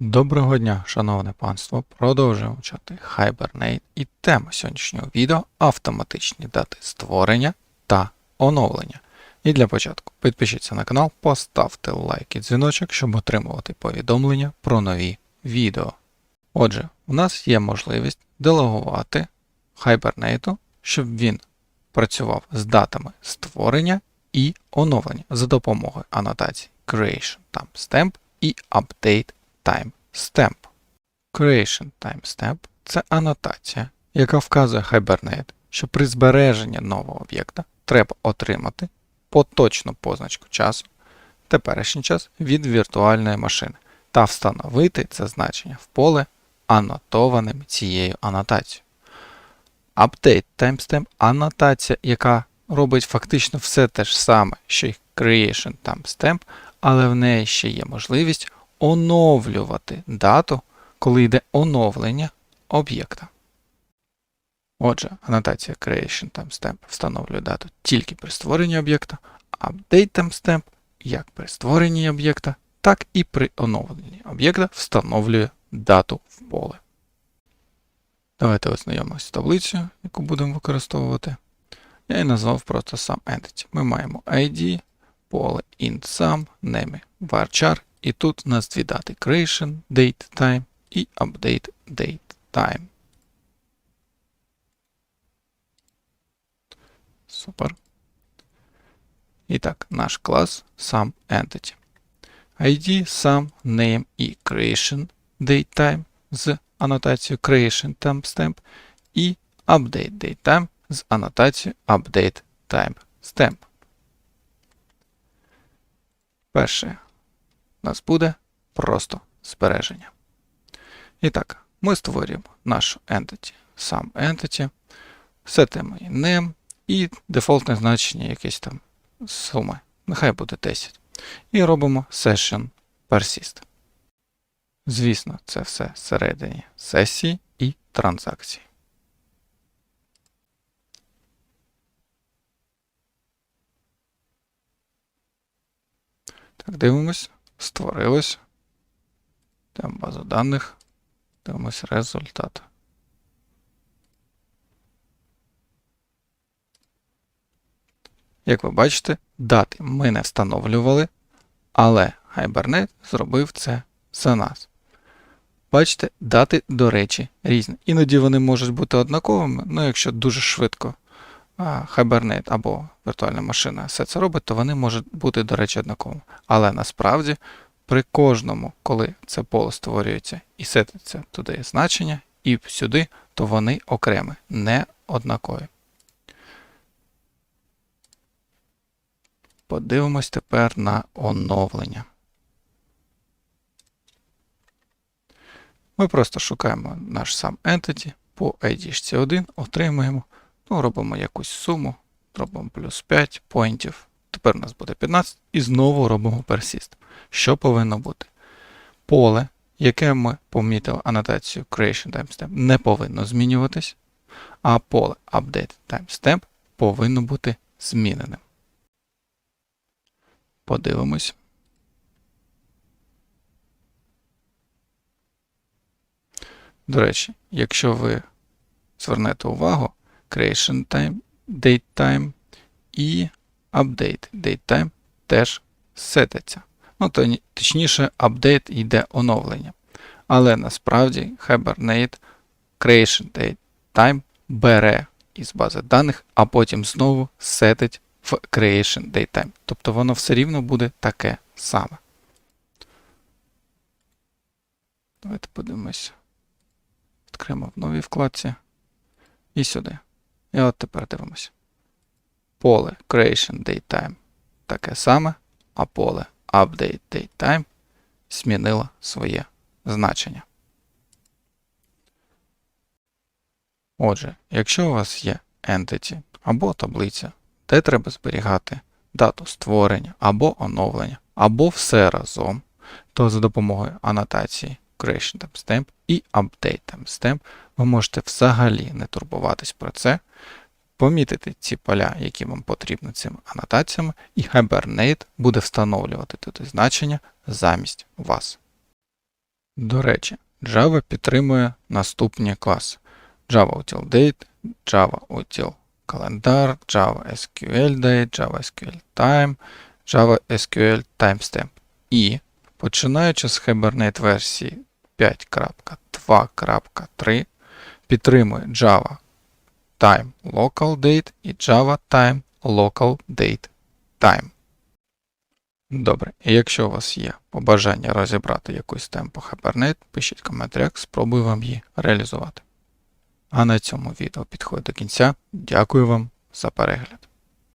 Доброго дня, шановне панство! Продовжуємо вчати Hibernate і тема сьогоднішнього відео автоматичні дати створення та оновлення. І для початку підпишіться на канал, поставте лайк і дзвіночок, щоб отримувати повідомлення про нові відео. Отже, у нас є можливість делегувати Hibernate, щоб він працював з датами створення і оновлення за допомогою анотацій Creation Timestamp і Update Timestamp. Creation Timestamp – це анотація, яка вказує Hibernate, що при збереженні нового об'єкта треба отримати поточну позначку часу, теперішній час від віртуальної машини та встановити це значення в поле анотованим цією анотацією. Update Timestamp – анотація, яка робить фактично все те ж саме, що й Creation Timestamp, але в неї ще є можливість оновлювати дату, коли йде оновлення об'єкта. Отже, анотація Creation Timestamp встановлює дату тільки при створенні об'єкта, Update Timestamp як при створенні об'єкта, так і при оновленні об'єкта встановлює дату в поле. Давайте ознайомимося з таблицею, яку будемо використовувати. Я її назвав просто сам Entity. Ми маємо ID, поле int sum, name varchar, і тут у нас дві дати creation date time і update date time. Супер. І так, наш клас сам entity. ID, sum, name і creation date time з анотацією creation timestamp і update date time з анотацією update timestamp. Перше у нас буде просто збереження. І так, ми створюємо нашу entity, сам entity, сетимо name і дефолтне значення якесь там суми. Нехай буде 10. І робимо session persist. Звісно, це все всередині сесії і транзакції. Так, дивимось. Створилось. Там базу даних. Дивимось результат. Як ви бачите, дати ми не встановлювали, але Hibernate зробив це за нас. Бачите, дати, до речі, різні. Іноді вони можуть бути однаковими, ну якщо дуже швидко Hibernate або віртуальна машина все це робить, то вони можуть бути, до речі, однаковими. Але насправді при кожному, коли це поле створюється і сетиться туди значення, і сюди, то вони окремі, не однакові. Подивимось тепер на оновлення. Ми просто шукаємо наш сам entity по ID 1, отримуємо, ну, робимо якусь суму, робимо плюс 5 поінтів. Тепер у нас буде 15 і знову робимо persist. Що повинно бути? Поле, яке ми помітили анотацію Creation Timestamp, не повинно змінюватись, а поле Update Timestamp повинно бути зміненим. Подивимось. До речі, якщо ви звернете увагу, Creation Time, Date Time і Update Date Time теж сетиться. Ну, то, точніше, апдейт йде оновлення. Але насправді Hibernate Creation Date Time бере із бази даних, а потім знову сетить в Creation Date Time. Тобто воно все рівно буде таке саме. Давайте подивимося. Відкриємо в новій вкладці. І сюди. І от тепер дивимося. Поле Creation Date таке саме, а поле Update Date змінило своє значення. Отже, якщо у вас є Entity або таблиця, де треба зберігати дату створення або оновлення, або все разом, то за допомогою анотації Creation Timestamp і Update Timestamp ви можете взагалі не турбуватись про це, помітити ці поля, які вам потрібні цими анотаціями, і Hibernate буде встановлювати туди значення замість вас. До речі, Java підтримує наступні класи: Java Util Date, Java Util Calendar, Java SQL Date, Java SQL Time, Java SQL Timestamp. І, починаючи з Hibernate версії 5.2.3, підтримує Java Time Local Date і Java Time Local Date Time. Добре, і якщо у вас є побажання розібрати якусь тему по Hibernate, пишіть в коментарях, спробую вам її реалізувати. А на цьому відео підходить до кінця. Дякую вам за перегляд.